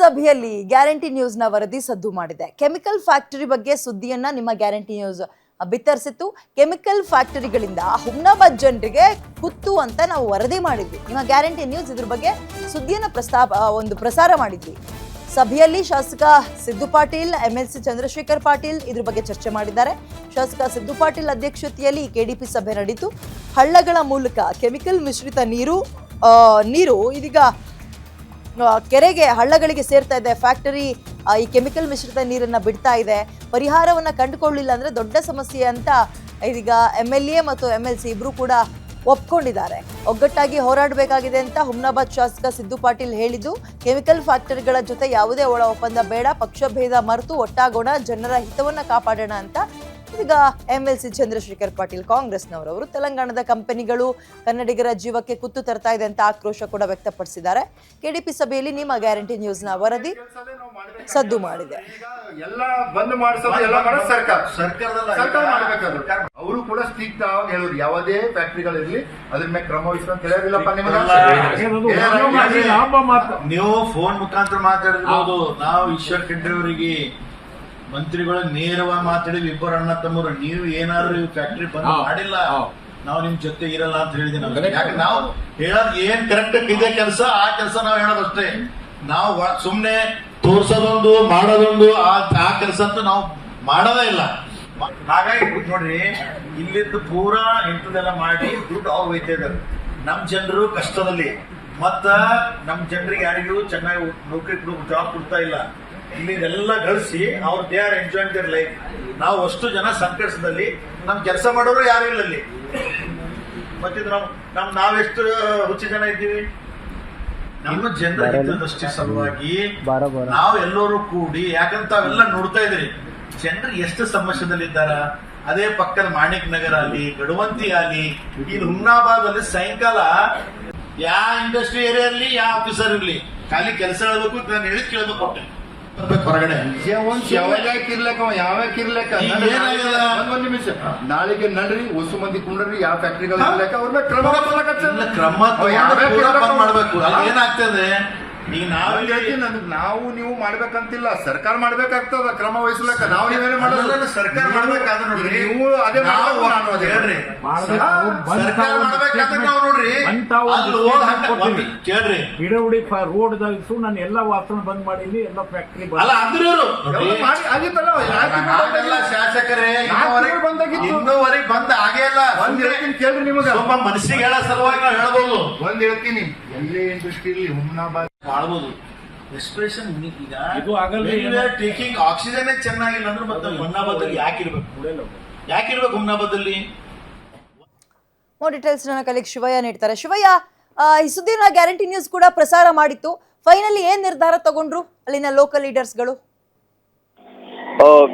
ಸಭೆಯಲ್ಲಿ ಗ್ಯಾರಂಟಿ ನ್ಯೂಸ್ನ ವರದಿ ಸದ್ದು ಮಾಡಿದೆ. ಕೆಮಿಕಲ್ ಫ್ಯಾಕ್ಟರಿ ಬಗ್ಗೆ ಸುದ್ದಿಯನ್ನ ನಿಮ್ಮ ಗ್ಯಾರಂಟಿ ನ್ಯೂಸ್ ಬಿತ್ತರಿಸಿತ್ತು. ಕೆಮಿಕಲ್ ಫ್ಯಾಕ್ಟರಿಗಳಿಂದ ಹುಮ್ನಾಬಾದ್ ಜನರಿಗೆ ಕುತ್ತು ಅಂತ ನಾವು ವರದಿ ಮಾಡಿದ್ವಿ. ನಿಮ್ಮ ಗ್ಯಾರಂಟಿ ನ್ಯೂಸ್ ಇದ್ರ ಬಗ್ಗೆ ಸುದ್ದಿಯನ್ನ ಪ್ರಸ್ತಾಪ, ಒಂದು ಪ್ರಸಾರ ಮಾಡಿದ್ವಿ. ಸಭೆಯಲ್ಲಿ ಶಾಸಕ Siddu Patil M L C Chandrashekhar Patil ಇದ್ರ ಬಗ್ಗೆ ಚರ್ಚೆ ಮಾಡಿದ್ದಾರೆ. ಶಾಸಕ ಸಿದ್ದು ಪಾಟೀಲ್ ಅಧ್ಯಕ್ಷತೆಯಲ್ಲಿ ಕೆಡಿಪಿ ಸಭೆ ನಡೆಯಿತು ಹಳ್ಳಗಳ ಮೂಲಕ ಕೆಮಿಕಲ್ ಮಿಶ್ರಿತ ನೀರು ನೀರು ಇದೀಗ ಕೆರೆಗೆ ಹಳ್ಳಗಳಿಗೆ ಸೇರ್ತಾ ಇದೆ ಫ್ಯಾಕ್ಟರಿ. ಈ ಕೆಮಿಕಲ್ ಮಿಶ್ರಿತ ನೀರನ್ನು ಬಿಡ್ತಾ ಇದೆ. ಪರಿಹಾರವನ್ನು ಕಂಡುಕೊಳ್ಳಿಲ್ಲ ಅಂದರೆ ದೊಡ್ಡ ಸಮಸ್ಯೆ ಅಂತ ಇದೀಗ ಎಂ ಎಲ್ ಎ ಮತ್ತು ಎಂ ಎಲ್ ಸಿ ಇಬ್ಬರು ಕೂಡ ಒಪ್ಕೊಂಡಿದ್ದಾರೆ. ಒಗ್ಗಟ್ಟಾಗಿ ಹೋರಾಡಬೇಕಾಗಿದೆ ಅಂತ ಹುಮ್ನಾಬಾದ್ ಶಾಸಕ ಸಿದ್ದು ಪಾಟೀಲ್ ಹೇಳಿದ್ದು, ಕೆಮಿಕಲ್ ಫ್ಯಾಕ್ಟರಿಗಳ ಜೊತೆ ಯಾವುದೇ ಒಳ ಒಪ್ಪಂದ ಬೇಡ, ಪಕ್ಷಭೇದ ಮರೆತು ಒಟ್ಟಾಗೋಣ, ಜನರ ಹಿತವನ್ನು ಕಾಪಾಡೋಣ ಅಂತ ಈಗ M L C Chandrashekhar Patil ಕಾಂಗ್ರೆಸ್ನವರವರು ತೆಲಂಗಾಣದ ಕಂಪನಿಗಳು ಕನ್ನಡಿಗರ ಜೀವಕ್ಕೆ ಕುತ್ತು ತರ್ತಾ ಇದೆ ಅಂತ ಆಕ್ರೋಶ ಕೂಡ ವ್ಯಕ್ತಪಡಿಸಿದ್ದಾರೆ. ಕೆಡಿಪಿ ಸಭೆಯಲ್ಲಿ ನಿಮ್ಮ ಗ್ಯಾರಂಟಿ ನ್ಯೂಸ್ನ ವರದಿ ಸದ್ದು ಮಾಡಿದೆ. ಈಗ ಎಲ್ಲ ಬಂದ್ ಮಾಡಿಸೋದು ಎಲ್ಲ ಮಾಡೋದು ಸರ್ಕಾರ. ಸರ್ಕಾರದಲ್ಲ. ಸರ್ಕಾರ ಅವರು ಕೂಡ ಸ್ಟ್ರಿಕ್ಟ್ ಆಗಿ ಹೇಳೋದು. ಯಾವುದೇ ಫ್ಯಾಕ್ಟ್ರಿಗಳಿರ್ಲಿ ಅದ್ರ ಮೇಲೆ ಕ್ರಮ ವಹಿಸು ಅಂತ ನಿಮಗೆ? ಏನದು ಏನಾದ್ರು ಮಾಡಿ ಲಾಭ ಮಾತ್ರ ನೀವು ಫೋನ್ ಮುಖಾಂತರ ಮಾತಾಡಿರ್ಬೋದು ನಾವು ಈಶ್ವರ್ ಖಂಡ್ರೆ ಅವರಿಗೆ ಮಂತ್ರಿಗಳು ನೇರವಾಗಿ ಮಾತಾಡಿದ್ವಿ ಇಬ್ಬರು ಅಣ್ಣ ತಮ್ಮರು ನೀವು ಏನಾದ್ರು ಫ್ಯಾಕ್ಟ್ರಿ ಬಂದ್. ಮಾಡಿಲ್ಲ. ನಾವು ನಿಮ್ ಜೊತೆ ಇರಲ್ಲ ಅಂತ ಹೇಳಿದೀನಿ. ಯಾಕೆ ನಾವು ಹೇಳೋದ್ ಏನ್ ಕರೆಕ್ಟ್ ಇದೆ ಕೆಲಸ ಆ ಕೆಲಸ ನಾವು ಹೇಳೋದಷ್ಟೇ ನಾವು ಸುಮ್ನೆ ತೋರ್ಸೋದೊಂದು ಮಾಡೋದೊಂದು ಆ ಕೆಲಸ ಅಂತ ನಾವು ಮಾಡೋದೇ ಇಲ್ಲ ಹಾಗಾಗಿ ನೋಡ್ರಿ ಇಲ್ಲಿದ್ದು ಪೂರಾ ಇಂಥದೆಲ್ಲ ಮಾಡಿ ದುಡ್ಡು ಅವ್ರು ಒಯ್ತಾ ಇದಾರೆ ನಮ್ ಜನರು ಕಷ್ಟದಲ್ಲಿ ಮತ್ತ ನಮ್ ಜನರಿಗೆ ಯಾರಿಗೂ ಚೆನ್ನಾಗಿ ನೌಕರಿ ಜಾಬ್ ಕೊಡ್ತಾ ಇಲ್ಲ ಇಲ್ಲಿ ಇದೆಲ್ಲ ಗಳಿಸಿ ಅವ್ರ they are enjoy their life ನಾವು ಅಷ್ಟು ಜನ ಸಂಕಟದಲ್ಲಿ ನಮ್ ಕೆಲಸ ಮಾಡೋರು ಯಾರು ಇಲ್ಲ ಅಲ್ಲಿ. ಮತ್ತಿದ್ ನಾವು ನಮ್ ನಾವೆಷ್ಟು ಹುಚ್ಚು ಜನ ಇದ್ದೀವಿ? ನಮ್ಮ ಜನರ ಹಿತದೃಷ್ಟಿ ಸಲುವಾಗಿ ನಾವು ಎಲ್ಲರೂ ಕೂಡಿ ಯಾಕಂತ ಅವೆಲ್ಲ ನೋಡ್ತಾ ಇದ್ರಿ ಜನರು ಎಷ್ಟು ಸಮಸ್ಯೆದಲ್ಲಿದ್ದಾರ ಅದೇ ಪಕ್ಕದ ಮಾಣಿಕ್ ನಗರ ಅಲ್ಲಿ ಗಡುವಂತಿ ಅಲ್ಲಿ ಇಲ್ಲಿ ಹುಮ್ನಾಬಾದ್ ಅಲ್ಲಿ ಸಾಯಂಕಾಲ ಯಾವ ಇಂಡಸ್ಟ್ರಿ ಏರಿಯಾ ಇರ್ಲಿ ಯಾವ ಆಫೀಸರ್ ಇರ್ಲಿ. ಖಾಲಿ ಕೆಲಸ ಹೇಳ್ಬೇಕು ನಾನು ಹೇಳಿ ಕೇಳಬೇಕು ಕೊಟ್ಟೆ ಹೊರಗಡೆ. ಯಾವಾಗ್ ಇರ್ಲಕ್ಕ? ಒಂದ್ ನಿಮಿಷ. ನಾಳೆಗೆ ನಡ್ರಿ ಹೊಸ ಮಂದಿ ಕುಂಡ್ರಿ ಯಾವ ಫ್ಯಾಕ್ಟ್ರಿಗಳು ಇರ್ಲಕ್ಕ ಅವ್ರನ್ನ ಕ್ರಮ ಕ್ರಮ ಮಾಡಬೇಕು. ಏನಾಗ್ತದೆ? ಈಗ ನಾವ್ ನಾವಿಲ್ಲಿ ನಾವು ನೀವು ಮಾಡ್ಬೇಕಂತಿಲ್ಲ. ಸರ್ಕಾರ ಮಾಡ್ಬೇಕಾಗ್ತದ ಕ್ರಮ ವಹಿಸ್ಲಕ್ಕ ನಾವು ನೀವೇನೇ ಮಾಡೋದಿಲ್ಲ ಮಾಡೋದು ಸರ್ಕಾರ ಮಾಡ್ಬೇಕಾದ್ರೆ ನೋಡ್ರಿ. ನೀವು ಅದೇ ನಾವು ನಾನು ಅದೇ ಹೇಳ್ರಿ. ಸರ್ಕಾರ ಮಾಡ್ಬೇಕಾದ್ರೆ ನಾವು ನೋಡ್ರಿ. ಕೇಳ್ರಿ. ಗಿಡಹುಡಿ ರೋಡ್ ಇತ್ತು ನಾನು ಎಲ್ಲ ವಾಸನ ಬಂದ್ ಮಾಡೀನಿ ಎಲ್ಲ ಫ್ಯಾಕ್ಟ್ರಿ ಅಲ್ಲ ಅಂದ್ರು ಆಗಿತ್ತಲ್ಲ ಶಾಸಕರೇ ಬಂದಾಗಿತ್ತು. ಇನ್ನೂವರೆಗೆ ಬಂದ ಹಾಗೆ ಇಲ್ಲ ಒಂದ್ ಹೇಳ್ತೀನಿ ಕೇಳ್ರಿ ನಿಮಗೆ. ಸ್ವಲ್ಪ ಮನಸ್ಸಿಗೆ ಹೇಳೋ ಸಲುವಾಗಿ ನಾವು ಹೇಳ್ಬೋದು. ಒಂದ್ ಹೇಳ್ತೀನಿ ಎಲ್ಲೇ ಇಂಡಸ್ಟ್ರಿ ಹುಮ್ನಾಬಾದ್ ಮಾಡ್ಬೋದು. ರೆಸ್ಪಿರೇಷನ್ ಈಗ ಇದು ಆಗಲ್ಲ ಟೇಕಿಂಗ್ ಆಕ್ಸಿಜನ್ ಚೆನ್ನಾಗಿಲ್ಲ ಅಂದ್ರೆ ಮತ್ತೆ ಹುಮ್ನಾಬಾದಲ್ಲಿ ಯಾಕಿರ್ಬೇಕು ಯಾಕಿರ್ಬೇಕು ಹುಮ್ನಾಬಾದಲ್ಲಿ ಮೋರ್ ಡೀಟೇಲ್ಸ್ ನನ್ನ ಕಲಿಗೆ ಶಿವಯ್ಯ ನೀಡ್ತಾರೆ. ಶಿವಯ್ಯ ಆ, ಈ ಸುದ್ದಿನ ಗ್ಯಾರಂಟಿ ನ್ಯೂಸ್ ಕೂಡ ಪ್ರಸಾರ ಮಾಡಿತ್ತು. ಫೈನಲಿ ಏನ್ ನಿರ್ಧಾರ ತಗೊಂಡ್ರು ಅಲ್ಲಿನ ಲೋಕಲ್ ಲೀಡರ್ಸ್ಗಳು ಗಳು?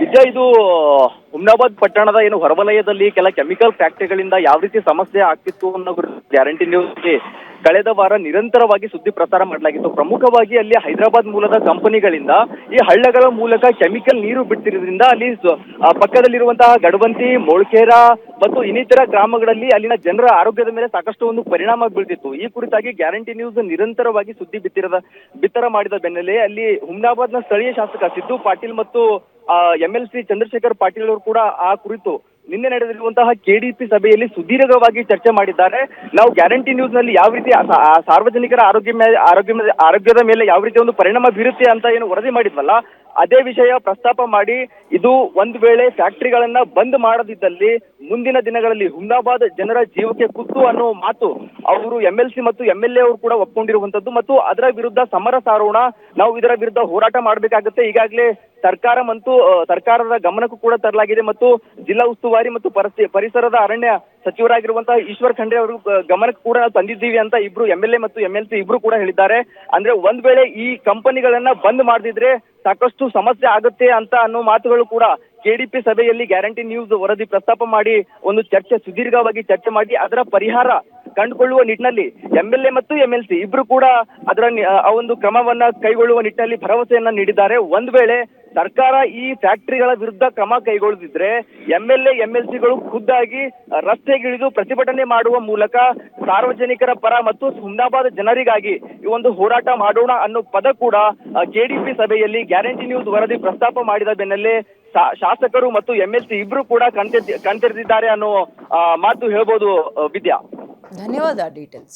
ವಿದ್ಯಾ ಇದು ಹುಮ್ನಾಬಾದ್ ಪಟ್ಟಣದ ಏನು ಹೊರವಲಯದಲ್ಲಿ ಕೆಲ ಕೆಮಿಕಲ್ ಫ್ಯಾಕ್ಟರಿಗಳಿಂದ ಯಾವ ರೀತಿ ಸಮಸ್ಯೆ ಆಗ್ತಿತ್ತು ಅನ್ನೋ ಗ್ಯಾರಂಟಿ ನ್ಯೂಸ್ಗೆ ಕಳೆದ ವಾರ ನಿರಂತರವಾಗಿ ಸುದ್ದಿ ಪ್ರಸಾರ ಮಾಡಲಾಗಿತ್ತು. ಪ್ರಮುಖವಾಗಿ ಅಲ್ಲಿ ಹೈದರಾಬಾದ್ ಮೂಲದ ಕಂಪನಿಗಳಿಂದ ಈ ಹಳ್ಳಗಳ ಮೂಲಕ ಕೆಮಿಕಲ್ ನೀರು ಬಿಡ್ತಿರೋದ್ರಿಂದ ಅಲ್ಲಿ ಪಕ್ಕದಲ್ಲಿರುವಂತಹ ಗಡವಂತಿ, ಮೊಳ್ಕೇರ ಮತ್ತು ಇನ್ನಿತರ ಗ್ರಾಮಗಳಲ್ಲಿ ಅಲ್ಲಿನ ಜನರ ಆರೋಗ್ಯದ ಮೇಲೆ ಸಾಕಷ್ಟು ಒಂದು ಪರಿಣಾಮ ಬೀಳ್ತಿತ್ತು. ಈ ಕುರಿತಾಗಿ ಗ್ಯಾರಂಟಿ ನ್ಯೂಸ್ ನಿರಂತರವಾಗಿ ಸುದ್ದಿ ಬಿತ್ತಿರದ, ಬಿತ್ತರ ಮಾಡಿದ ಬೆನ್ನಲ್ಲೇ ಅಲ್ಲಿ ಹುಮ್ನಾಬಾದ್ನ ಸ್ಥಳೀಯ ಶಾಸಕ ಸಿದ್ದು ಪಾಟೀಲ್ ಮತ್ತು M L C Chandrashekhar Patil ಅವರು ಕೂಡ ಆ ಕುರಿತು ನಿನ್ನೆ ನಡೆದಿರುವಂತಹ ಕೆಡಿಪಿ ಸಭೆಯಲ್ಲಿ ಸುದೀರ್ಘವಾಗಿ ಚರ್ಚೆ ಮಾಡಿದ್ದಾರೆ. ನಾವು ಗ್ಯಾರಂಟಿ ನ್ಯೂಸ್ನಲ್ಲಿ ಯಾವ ರೀತಿ ಸಾರ್ವಜನಿಕರ ಆರೋಗ್ಯ ಆರೋಗ್ಯ ಆರೋಗ್ಯದ ಮೇಲೆ ಯಾವ ರೀತಿ ಒಂದು ಪರಿಣಾಮ ಬೀರುತ್ತೆ ಅಂತ ಏನು ವರದಿ ಮಾಡಿದ್ವಲ್ಲ, ಅದೇ ವಿಷಯ ಪ್ರಸ್ತಾಪ ಮಾಡಿ ಇದು ಒಂದು ವೇಳೆ ಫ್ಯಾಕ್ಟರಿಗಳನ್ನ ಬಂದ್ ಮಾಡದಿದ್ದಲ್ಲಿ ಮುಂದಿನ ದಿನಗಳಲ್ಲಿ ಹುಮ್ನಾಬಾದ್ ಜನರ ಜೀವಕ್ಕೆ ಕುತ್ತು ಅನ್ನೋ ಮಾತು ಅವರು ಎಂ ಎಲ್ ಸಿ ಮತ್ತು ಎಂ ಎಲ್ ಎ ಅವರು ಕೂಡ ಒಪ್ಕೊಂಡಿರುವಂತದ್ದು ಮತ್ತು ಅದರ ವಿರುದ್ಧ ಸಮರ ಸಾರೋಣ ನಾವು ಇದರ ವಿರುದ್ಧ ಹೋರಾಟ ಮಾಡಬೇಕಾಗುತ್ತೆ. ಈಗಾಗಲೇ ಸರ್ಕಾರ ಮತ್ತು ಸರ್ಕಾರದ ಗಮನಕ್ಕೂ ಕೂಡ ತರಲಾಗಿದೆ ಮತ್ತು ಜಿಲ್ಲಾ ಉಸ್ತುವಾರಿ ಮತ್ತು ಪರಿಸರದ ಅರಣ್ಯ ಸಚಿವರಾಗಿರುವಂತಹ ಈಶ್ವರ್ ಖಂಡ್ರೆ ಅವರು ಗಮನಕ್ಕೆ ಕೂಡ ತಂದಿದ್ದೀವಿ ಅಂತ ಇಬ್ರು ಎಂ ಎಲ್ ಎ ಮತ್ತು ಎಂ ಎಲ್ ಸಿ ಇಬ್ರು ಕೂಡ ಹೇಳಿದ್ದಾರೆ. ಅಂದ್ರೆ ಒಂದ್ ವೇಳೆ ಈ ಕಂಪನಿಗಳನ್ನ ಬಂದ್ ಮಾಡದಿದ್ರೆ ಸಾಕಷ್ಟು ಸಮಸ್ಯೆ ಆಗುತ್ತೆ ಅಂತ ಅನ್ನೋ ಮಾತುಗಳು ಕೂಡ ಕೆಡಿಪಿ ಸಭೆಯಲ್ಲಿ ಗ್ಯಾರಂಟಿ ನ್ಯೂಸ್ ವರದಿ ಪ್ರಸ್ತಾಪ ಮಾಡಿ ಒಂದು ಚರ್ಚೆ, ಸುದೀರ್ಘವಾಗಿ ಚರ್ಚೆ ಮಾಡಿ ಅದರ ಪರಿಹಾರ ಕಂಡುಕೊಳ್ಳುವ ನಿಟ್ಟಿನಲ್ಲಿ ಎಂಎಲ್ಎ ಮತ್ತು ಎಂಎಲ್ಸಿ ಇಬ್ರು ಕೂಡ ಅದರ ಆ ಒಂದು ಕ್ರಮವನ್ನ ಕೈಗೊಳ್ಳುವ ನಿಟ್ಟಿನಲ್ಲಿ ಭರವಸೆಯನ್ನ ನೀಡಿದ್ದಾರೆ. ಒಂದ್ ವೇಳೆ ಸರ್ಕಾರ ಈ ಫ್ಯಾಕ್ಟರಿಗಳ ವಿರುದ್ಧ ಕ್ರಮ ಕೈಗೊಳ್ಳದಿದ್ರೆ ಎಂಎಲ್ಎ ಎಂಎಲ್ಸಿಗಳು ಖುದ್ದಾಗಿ ರಸ್ತೆಗಿಳಿದು ಪ್ರತಿಭಟನೆ ಮಾಡುವ ಮೂಲಕ ಸಾರ್ವಜನಿಕರ ಪರ ಮತ್ತು ಹುಮ್ನಾಬಾದ್ ಜನರಿಗಾಗಿ ಈ ಒಂದು ಹೋರಾಟ ಮಾಡೋಣ ಅನ್ನೋ ಪದ ಕೂಡ ಕೆಡಿಪಿ ಸಭೆಯಲ್ಲಿ ಗ್ಯಾರಂಟಿ ನ್ಯೂಸ್ ವರದಿ ಪ್ರಸ್ತಾಪ ಮಾಡಿದ ಬೆನ್ನಲ್ಲೇ ಶಾಸಕರು ಮತ್ತು ಎಂಎಲ್ಸಿ ಇಬ್ರು ಕೂಡ ಕಣ್ತೆ ಕಣ್ತೆರೆದಿದ್ದಾರೆ ಅನ್ನೋ ಮಾತು ಹೇಳ್ಬೋದು ವಿದ್ಯಾ. ಧನ್ಯವಾದ ಡೀಟೇಲ್ಸ್